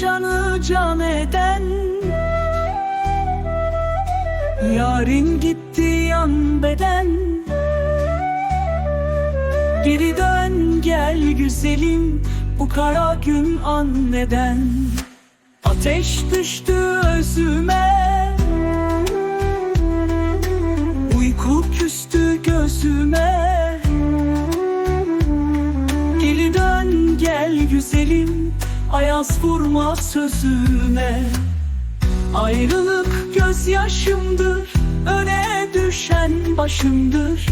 gönlü can eden. Yarın gitti yan beden. Geri dön gel güzelim Bu kara gün an neden Ateş düştü özüme Ayaz vurma sözüme Ayrılık gözyaşımdır Öne düşen başımdır.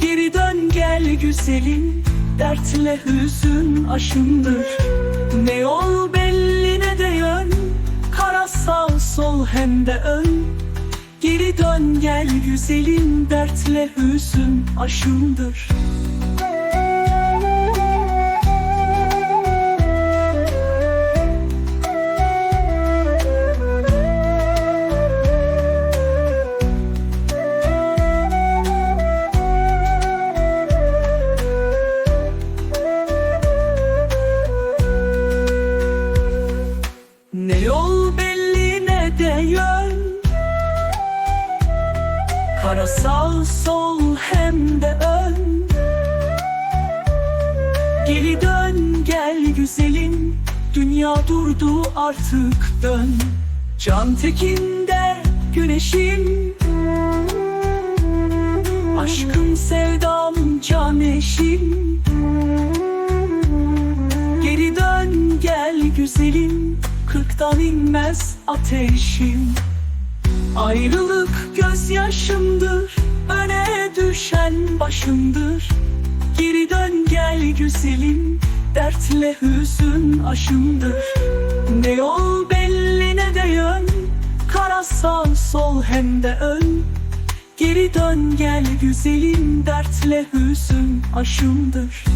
Geri dön gel güzelim Dertle hüzün aşımdır. Ne yol belli ne de yön Kara sağ sol hem de ön. Geri dön gel güzelim Dertle hüzün aşımdır yol belli ne de yön. Kara sağ sol hem de ön. Geri dön gel güzelim. Dünya durdu artık dön. Can tekinde güneşim. Aşkım sevdam can eşim. Geri dön gel güzelim Kırktan inmez ateşim. Ayrılık gözyaşımdır. Öne düşen başımdır. Geri dön gel güzelim. Dertle hüzün aşımdır. Ne yol belli ne de yön. Kara sağ sol hem de ön. Geri dön gel güzelim. Dertle hüzün aşımdır